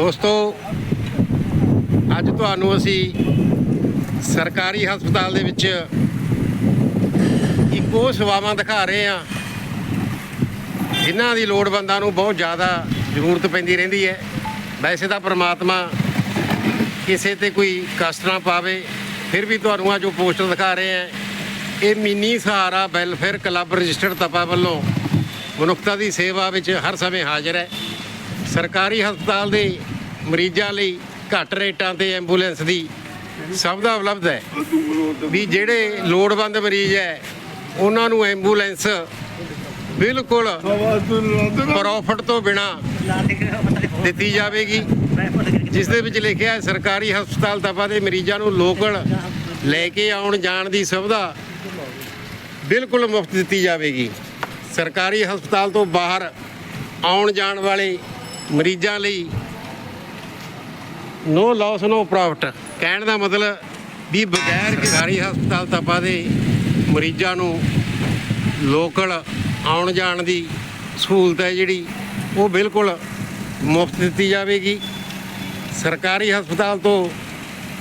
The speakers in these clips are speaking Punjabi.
ਦੋਸਤੋ, ਅੱਜ ਤੁਹਾਨੂੰ ਅਸੀਂ ਸਰਕਾਰੀ ਹਸਪਤਾਲ ਦੇ ਵਿੱਚ ਇੱਕੋ ਸੇਵਾਵਾਂ ਦਿਖਾ ਰਹੇ ਹਾਂ, ਜਿਨ੍ਹਾਂ ਦੀ ਲੋੜਵੰਦਾਂ ਨੂੰ ਬਹੁਤ ਜ਼ਿਆਦਾ ਜ਼ਰੂਰਤ ਪੈਂਦੀ ਰਹਿੰਦੀ ਹੈ। ਵੈਸੇ ਤਾਂ ਪ੍ਰਮਾਤਮਾ ਕਿਸੇ ਤੇ ਕੋਈ ਕਸ਼ਟ ਨਾ ਪਾਵੇ, ਫਿਰ ਵੀ ਤੁਹਾਨੂੰ ਆ ਜੋ ਪੋਸਟਰ ਦਿਖਾ ਰਹੇ ਹਾਂ। ਇਹ ਮਿੰਨੀ ਸਹਾਰਾ ਵੈਲਫੇਅਰ ਕਲੱਬ ਰਜਿਸਟਰਡ ਤਪਾ ਵੱਲੋਂ ਮਨੁੱਖਤਾ ਦੀ ਸੇਵਾ ਵਿੱਚ ਹਰ ਸਮੇਂ ਹਾਜ਼ਰ ਹੈ। ਸਰਕਾਰੀ ਹਸਪਤਾਲ ਦੇ ਮਰੀਜ਼ਾਂ ਲਈ ਘੱਟ ਰੇਟਾਂ ਤੇ ਐਂਬੂਲੈਂਸ ਦੀ ਸੁਵਿਧਾ ਉਪਲਬਧ ਹੈ। ਵੀ ਜਿਹੜੇ ਲੋੜਵੰਦ ਮਰੀਜ਼ ਹੈ, ਉਹਨਾਂ ਨੂੰ ਐਂਬੂਲੈਂਸ ਬਿਲਕੁਲ ਪ੍ਰੋਫਿਟ ਤੋਂ ਬਿਨਾ ਦਿੱਤੀ ਜਾਵੇਗੀ। ਜਿਸ ਦੇ ਵਿੱਚ ਲਿਖਿਆ ਹੈ, ਸਰਕਾਰੀ ਹਸਪਤਾਲ ਦਫ਼ਾ ਦੇ ਮਰੀਜ਼ਾਂ ਨੂੰ ਲੋਕਲ ਲੈ ਕੇ ਆਉਣ ਜਾਣ ਦੀ ਸੁਵਿਧਾ ਬਿਲਕੁਲ ਮੁਫਤ ਦਿੱਤੀ ਜਾਵੇਗੀ। ਸਰਕਾਰੀ ਹਸਪਤਾਲ ਤੋਂ ਬਾਹਰ ਆਉਣ ਜਾਣ ਵਾਲੇ ਮਰੀਜ਼ਾਂ ਲਈ ਨੋ ਲਾਸ ਨੋ ਪ੍ਰੋਫਿਟ ਕਹਿਣ ਦਾ ਮਤਲਬ ਵੀ ਬਗੈਰ ਸਰਕਾਰੀ ਹਸਪਤਾਲ ਤਪਾ ਦੇ ਮਰੀਜ਼ਾਂ ਨੂੰ ਲੋਕਲ ਆਉਣ ਜਾਣ ਦੀ ਸਹੂਲਤ ਹੈ ਜਿਹੜੀ, ਉਹ ਬਿਲਕੁਲ ਮੁਫਤ ਦਿੱਤੀ ਜਾਵੇਗੀ। ਸਰਕਾਰੀ ਹਸਪਤਾਲ ਤੋਂ,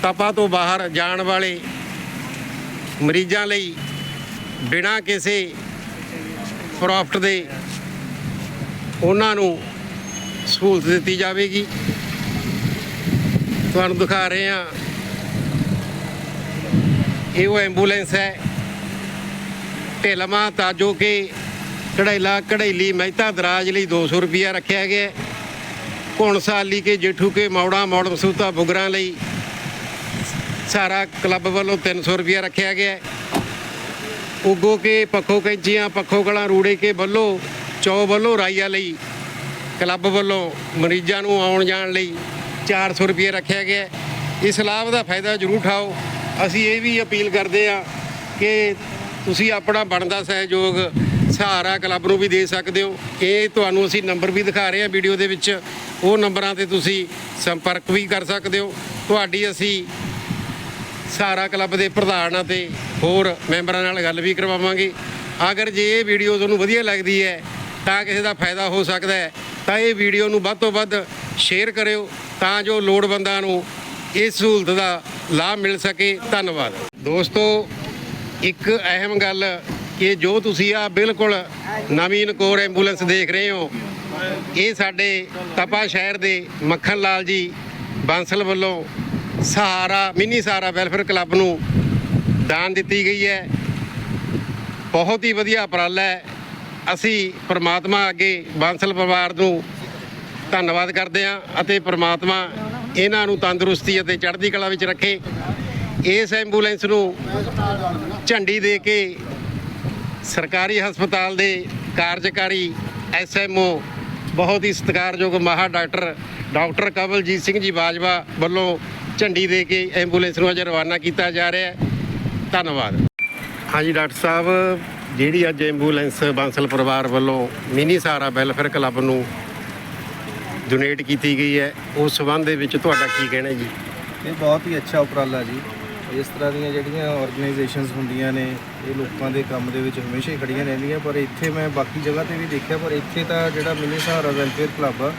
ਤਪਾ ਤੋਂ ਬਾਹਰ ਜਾਣ ਵਾਲੇ ਮਰੀਜ਼ਾਂ ਲਈ ਬਿਨਾਂ ਕਿਸੇ ਪ੍ਰੋਫਿਟ ਦੇ ਉਹਨਾਂ ਨੂੰ ਸਹੂਲਤ ਦਿੱਤੀ ਜਾਵੇਗੀ ਤੁਹਾਨੂੰ ਦਿਖਾ ਰਹੇ ਹਾਂ ਇਹ ਉਹ ਐਂਬੂਲੈਂਸ ਹੈ ਢਿਲਮਾ ਤਾਜੋ ਕੇ ਕੜੈਲਾ ਕੜੈਲੀ ਮਹਿਤਾ ਦਰਾਜ ਲਈ 200 ਰੁਪਿਆ ਰੱਖਿਆ ਗਿਆ ਹੈ। ਘੁਣਸਾਲੀ ਕੇ ਜੇਠੂ ਕੇ ਮੌੜਾ ਮੌੜ ਮਸੂਤਾ ਬੁਗਰਾਂ ਲਈ ਸਾਰਾ ਕਲੱਬ ਵੱਲੋਂ 300 ਰੁਪਿਆ ਰੱਖਿਆ ਗਿਆ ਹੈ। ਉਗੋ ਕੇ, ਪੱਖੋ ਕੈਂਚੀਆਂ, ਪੱਖੋ ਗਲਾਂ ਰੂੜੇ ਕੇ ਵੱਲੋਂ, ਚੌ ਵੱਲੋਂ ਰਾਈਆ ਲਈ ਕਲੱਬ ਵੱਲੋਂ ਮਰੀਜ਼ਾਂ ਨੂੰ ਆਉਣ ਜਾਣ ਲਈ 400 ਰੁਪਏ ਰੱਖਿਆ ਗਿਆ ਇਸ ਲਾਭ ਦਾ ਫਾਇਦਾ ਜ਼ਰੂਰ ਉਠਾਓ। ਅਸੀਂ ਇਹ ਵੀ ਅਪੀਲ ਕਰਦੇ ਹਾਂ ਕਿ ਤੁਸੀਂ ਆਪਣਾ ਬਣਦਾ ਸਹਿਯੋਗ ਸਹਾਰਾ ਕਲੱਬ ਨੂੰ ਵੀ ਦੇ ਸਕਦੇ ਹੋ। ਇਹ ਤੁਹਾਨੂੰ ਅਸੀਂ ਨੰਬਰ ਵੀ ਦਿਖਾ ਰਹੇ ਹਾਂ ਵੀਡੀਓ ਦੇ ਵਿੱਚ। ਉਹ ਨੰਬਰਾਂ ਤੇ ਤੁਸੀਂ ਸੰਪਰਕ ਵੀ ਕਰ ਸਕਦੇ ਹੋ। ਤੁਹਾਡੀ ਅਸੀਂ ਸਹਾਰਾ ਕਲੱਬ ਦੇ ਪ੍ਰਧਾਨ ਅਤੇ ਹੋਰ ਮੈਂਬਰਾਂ ਨਾਲ ਗੱਲ ਵੀ ਕਰਵਾਵਾਂਗੇ। ਅਗਰ ਜੇ ਇਹ ਵੀਡੀਓ ਤੁਹਾਨੂੰ ਵਧੀਆ ਲੱਗਦੀ ਹੈ ਤਾਂ ਕਿਸੇ ਦਾ ਫਾਇਦਾ ਹੋ ਸਕਦਾ ਹੈ। ਤਾਂ ਇਹ ਵੀਡੀਓ ਨੂੰ ਵੱਧ ਤੋਂ ਵੱਧ ਸ਼ੇਅਰ ਕਰਿਓ ਤਾਂ ਜੋ ਲੋੜਵੰਦਾਂ ਨੂੰ ਇਸ ਸਹੂਲਤ ਦਾ ਲਾਭ ਮਿਲ ਸਕੇ। ਧੰਨਵਾਦ। ਦੋਸਤੋ, ਇੱਕ ਅਹਿਮ ਗੱਲ ਕਿ ਜੋ ਤੁਸੀਂ ਆ ਬਿਲਕੁਲ ਨਵੀਨ ਕੋਰ ਐਂਬੂਲੈਂਸ ਦੇਖ ਰਹੇ ਹੋ, ਇਹ ਸਾਡੇ ਤਪਾ ਸ਼ਹਿਰ ਦੇ ਮੱਖਣ ਲਾਲ ਜੀ ਬਾਂਸਲ ਵੱਲੋਂ ਸਹਾਰਾ, ਮਿੰਨੀ ਸਹਾਰਾ ਵੈਲਫੇਅਰ ਕਲੱਬ ਨੂੰ ਦਾਨ ਦਿੱਤੀ ਗਈ ਹੈ। ਬਹੁਤ ਹੀ ਵਧੀਆ ਉਪਰਾਲਾ ਹੈ। ਅਸੀਂ ਪ੍ਰਮਾਤਮਾ ਅੱਗੇ ਬਾਂਸਲ ਪਰਿਵਾਰ ਨੂੰ ਧੰਨਵਾਦ ਕਰਦੇ ਹਾਂ ਅਤੇ ਪ੍ਰਮਾਤਮਾ ਇਹਨਾਂ ਨੂੰ ਤੰਦਰੁਸਤੀ ਅਤੇ ਚੜ੍ਹਦੀ ਕਲਾ ਵਿੱਚ ਰੱਖੇ। ਇਸ ਐਂਬੂਲੈਂਸ ਨੂੰ ਝੰਡੀ ਦੇ ਕੇ ਸਰਕਾਰੀ ਹਸਪਤਾਲ ਦੇ ਕਾਰਜਕਾਰੀ ਐਸਐਮਓ ਬਹੁਤ ਹੀ ਸਤਿਕਾਰਯੋਗ ਮਹਾ ਡਾਕਟਰ ਡਾਕਟਰ ਕਵਲਜੀਤ ਸਿੰਘ ਜੀ ਬਾਜਵਾ ਵੱਲੋਂ ਝੰਡੀ ਦੇ ਕੇ ਐਂਬੂਲੈਂਸ ਨੂੰ ਅੱਜ ਰਵਾਨਾ ਕੀਤਾ ਜਾ ਰਿਹਾ ਹੈ। ਧੰਨਵਾਦ। ਹਾਂਜੀ, ਡਾਕਟਰ ਸਾਹਿਬ ਜਿਹੜੀ ਅੱਜ ਐਂਬੂਲੈਂਸ ਬਾਂਸਲ ਪਰਿਵਾਰ ਵੱਲੋਂ ਮਿਨੀ ਸਹਾਰਾ ਵੈਲਫੇਅਰ ਕਲੱਬ ਨੂੰ ਡੋਨੇਟ ਕੀਤੀ ਗਈ ਹੈ, ਉਸ ਸਬੰਧ ਦੇ ਵਿੱਚ ਤੁਹਾਡਾ ਕੀ ਕਹਿਣਾ ਜੀ? ਇਹ ਬਹੁਤ ਹੀ ਅੱਛਾ ਉਪਰਾਲਾ ਜੀ। ਇਸ ਤਰ੍ਹਾਂ ਦੀਆਂ ਜਿਹੜੀਆਂ ਆਰਗੇਨਾਈਜੇਸ਼ਨਸ ਹੁੰਦੀਆਂ ਨੇ, ਇਹ ਲੋਕਾਂ ਦੇ ਕੰਮ ਦੇ ਵਿੱਚ ਹਮੇਸ਼ਾ ਹੀ ਖੜੀਆਂ ਰਹਿੰਦੀਆਂ, ਪਰ ਇੱਥੇ ਮੈਂ ਬਾਕੀ ਜਗ੍ਹਾ ਤੇ ਵੀ ਦੇਖਿਆ, ਪਰ ਇੱਥੇ ਤਾਂ ਜਿਹੜਾ ਮਿਨੀ ਸਹਾਰਾ ਵੈਲਫੇਅਰ ਕਲੱਬ ਆ,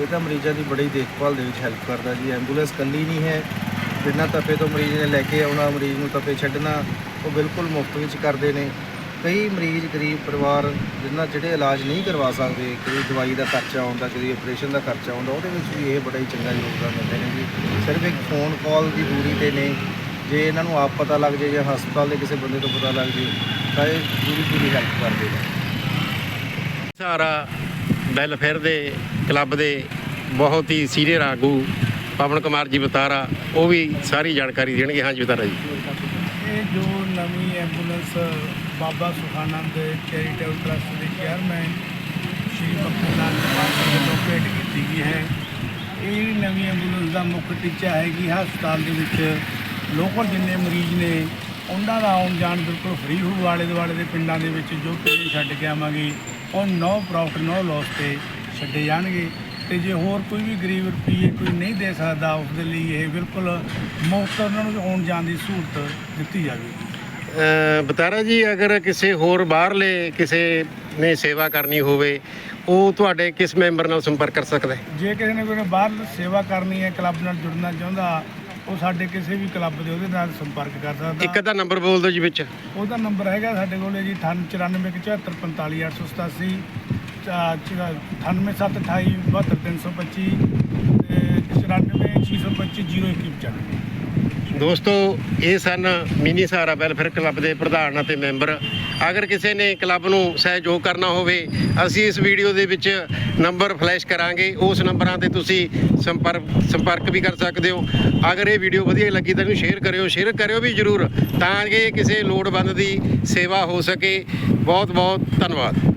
ਇਹ ਤਾਂ ਮਰੀਜ਼ਾਂ ਦੀ ਬੜੀ ਦੇਖਭਾਲ ਦੇ ਵਿੱਚ ਹੈਲਪ ਕਰਦਾ ਜੀ। ਐਂਬੂਲੈਂਸ ਕੱਲੀ ਨਹੀਂ ਹੈ, ਬਿਨਾਂ ਤਪੇ ਤੋਂ ਮਰੀਜ਼ ਨੇ ਲੈ ਕੇ ਆਉਣਾ, ਮਰੀਜ਼ ਨੂੰ ਤਪੇ ਛੱਡਣਾ, ਉਹ ਬਿਲਕੁਲ ਮੁਫਤ ਵਿੱਚ ਕਰਦੇ ਨੇ। ਕਈ ਮਰੀਜ਼, ਗਰੀਬ ਪਰਿਵਾਰ ਜਿਨ੍ਹਾਂ ਜਿਹੜੇ ਇਲਾਜ ਨਹੀਂ ਕਰਵਾ ਸਕਦੇ ਕੋਈ ਦਵਾਈ ਦਾ ਖਰਚਾ ਆਉਂਦਾ ਕੋਈ ਆਪਰੇਸ਼ਨ ਦਾ ਖਰਚਾ ਆਉਂਦਾ, ਉਹਦੇ ਵਿੱਚ ਵੀ ਇਹ ਬੜਾ ਹੀ ਚੰਗਾ ਯੋਗਦਾਨ ਦਿੰਦੇ ਨੇ ਜੀ। ਸਿਰਫ ਇੱਕ ਫੋਨ ਕਾਲ ਦੀ ਦੂਰੀ ਤੇ ਨੇ। ਜੇ ਇਹਨਾਂ ਨੂੰ ਆਪ ਪਤਾ ਲੱਗ ਜੇ ਜਾਂ ਹਸਪਤਾਲ ਦੇ ਕਿਸੇ ਬੰਦੇ ਤੋਂ ਪਤਾ ਲੱਗ ਜੇ ਤਾਂ ਇਹ ਪੂਰੀ ਪੂਰੀ ਹੈਲਪ ਕਰਦੇ ਨੇ। ਸਾਰਾ ਵੈਲਫੇਅਰ ਦੇ ਕਲੱਬ ਦੇ ਬਹੁਤ ਹੀ ਸੀਨੀਅਰ ਆਗੂ ਪਵਨ ਕੁਮਾਰ ਜੀ ਬਤਾਰਾ, ਉਹ ਵੀ ਸਾਰੀ ਜਾਣਕਾਰੀ ਦੇਣਗੇ। ਹਾਂਜੀ ਬਤਾਰਾ ਜੀ। ਇਹ ਜੋ ਨਵੀਂ ambulance Baba Sukhanand charitable trust ਦੇ ਚੇਅਰਮੈਨ ਸ਼੍ਰੀ ਮੱਖਣ ਲਾਲ ਵੱਲੋਂ ਭੇਟ ਕੀਤੀ ਗਈ ਹੈ। ਇਹ ਨਵੀਂ ਐਂਬੂਲੈਂਸ ਦਾ ਮੁੱਖ ਟੀਚਾ ਹੈ ਕਿ ਹਸਪਤਾਲ ਦੇ ਵਿੱਚ ਲੋਕਲ ਜਿੰਨੇ ਮਰੀਜ਼ ਨੇ, ਉਹਨਾਂ ਦਾ ਆਉਣ ਜਾਣ ਬਿਲਕੁਲ ਫ੍ਰੀ ਹੋ ਆਲੇ ਦੁਆਲੇ ਦੇ ਪਿੰਡਾਂ ਦੇ ਵਿੱਚ ਜੋ ਪੇਸ਼ ਛੱਡ ਕੇ ਆਵਾਂਗੇ, ਉਹ ਨੋ ਪ੍ਰੋਫਿਟ ਨੋ ਲਾਸ ਤੇ ਛੱਡੇ ਜਾਣਗੇ। ਤੇ ਜੇ ਹੋਰ ਕੋਈ ਵੀ ਗਰੀਬ ਰੁਪਈਏ ਕੋਈ ਨਹੀਂ ਦੇ ਸਕਦਾ ਉਸ ਦੇ ਲਈ ਇਹ ਬਿਲਕੁਲ ਮੁਫਤ ਉਹਨਾਂ ਨੂੰ ਆਉਣ ਜਾਣ ਦੀ ਸਹੂਲਤ ਦਿੱਤੀ ਅਹ ਬਤਾਰਾ ਜੀ ਅਗਰ ਕਿਸੇ ਹੋਰ ਬਾਹਰਲੇ ਕਿਸੇ ਨੇ ਸੇਵਾ ਕਰਨੀ ਹੋਵੇ ਉਹ ਤੁਹਾਡੇ ਕਿਸ ਮੈਂਬਰ ਨਾਲ ਸੰਪਰਕ ਕਰ ਸਕਦਾ ਜੇ ਕਿਸੇ ਨੇ ਕੋਈ ਬਾਹਰ ਸੇਵਾ ਕਰਨੀ ਹੈ ਕਲੱਬ ਨਾਲ ਜੁੜਨਾ ਚਾਹੁੰਦਾ ਉਹ ਸਾਡੇ ਕਿਸੇ ਵੀ ਕਲੱਬ ਦੇ ਉਹਦੇ ਨਾਲ ਸੰਪਰਕ ਕਰ ਸਕਦਾ। ਇੱਕ ਅੱਧਾ ਨੰਬਰ ਬੋਲ ਦਿਓ ਜੀ ਵਿੱਚ। ਉਹਦਾ ਨੰਬਰ ਹੈਗਾ ਸਾਡੇ ਕੋਲੇ ਜੀ 9874545887 98728 ਤੇ 9462502195 ਦੋਸਤੋ, ਇਹ ਸਨ ਮਿਨੀ ਸਹਾਰਾ ਵੈਲਫੇਅਰ ਕਲੱਬ ਦੇ ਪ੍ਰਧਾਨ ਅਤੇ ਮੈਂਬਰ। ਅਗਰ ਕਿਸੇ ਨੇ ਕਲੱਬ ਨੂੰ ਸਹਿਯੋਗ ਕਰਨਾ ਹੋਵੇ, ਅਸੀਂ ਇਸ ਵੀਡੀਓ ਦੇ ਵਿੱਚ ਨੰਬਰ ਫਲੈਸ਼ ਕਰਾਂਗੇ। ਉਸ ਨੰਬਰਾਂ ਤੇ ਤੁਸੀਂ ਸੰਪਰਕ ਸੰਪਰਕ ਵੀ ਕਰ ਸਕਦੇ ਹੋ। ਅਗਰ ਇਹ ਵੀਡੀਓ ਵਧੀਆ ਲੱਗੀ ਤਾਂ ਇਹਨੂੰ ਸ਼ੇਅਰ ਕਰਿਓ। ਸ਼ੇਅਰ ਕਰਿਓ ਵੀ ਜਰੂਰ, ਤਾਂ ਕਿ ਕਿਸੇ ਲੋੜਵੰਦ ਦੀ ਸੇਵਾ ਹੋ ਸਕੇ। ਬਹੁਤ ਬਹੁਤ ਧੰਨਵਾਦ।